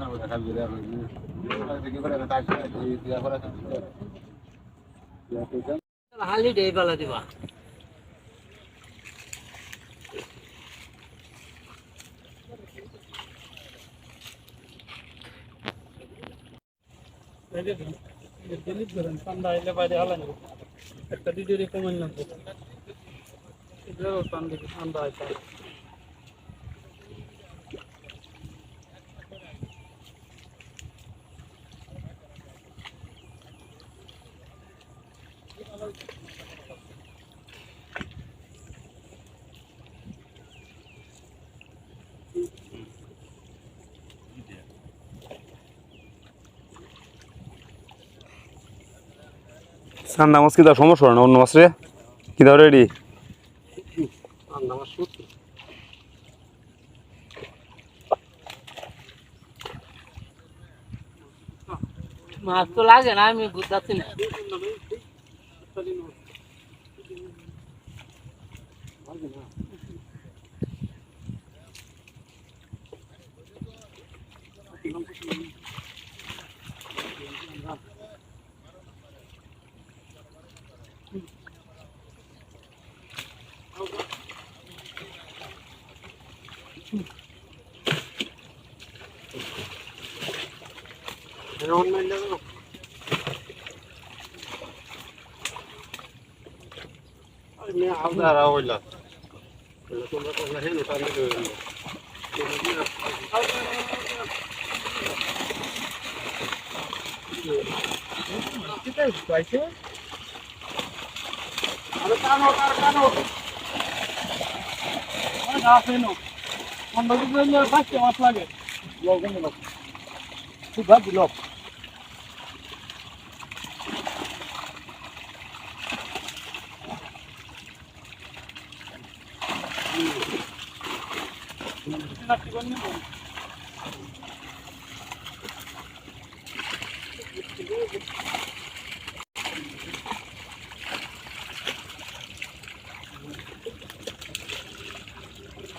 না আবার কথা দিলেও না করতে কি করে কথা দিয়া করে দিয়া সে হলিডে ইপালা দিবা এই যে দলিল করেন পান্ডা আইলে বাড়ি আনেন একটা দিদিরে কমন লাগবো इधर পান্ডা পান্ডা আইতা সান্ডা মাছ কিন্তু সমস্যা না অন্য মাছ রে কিন্তু রেডি মাছ তো লাগে না আমি বুঝাচ্ছি না ne ne? Ben onun elleri yok. من حضر أولا Thank you. Alutano, Alutano. Ano na sino? Kung bago ko niya bas yung mas lagi. Log niya bas. Suba di log. Tinatigon niyo. Thank you.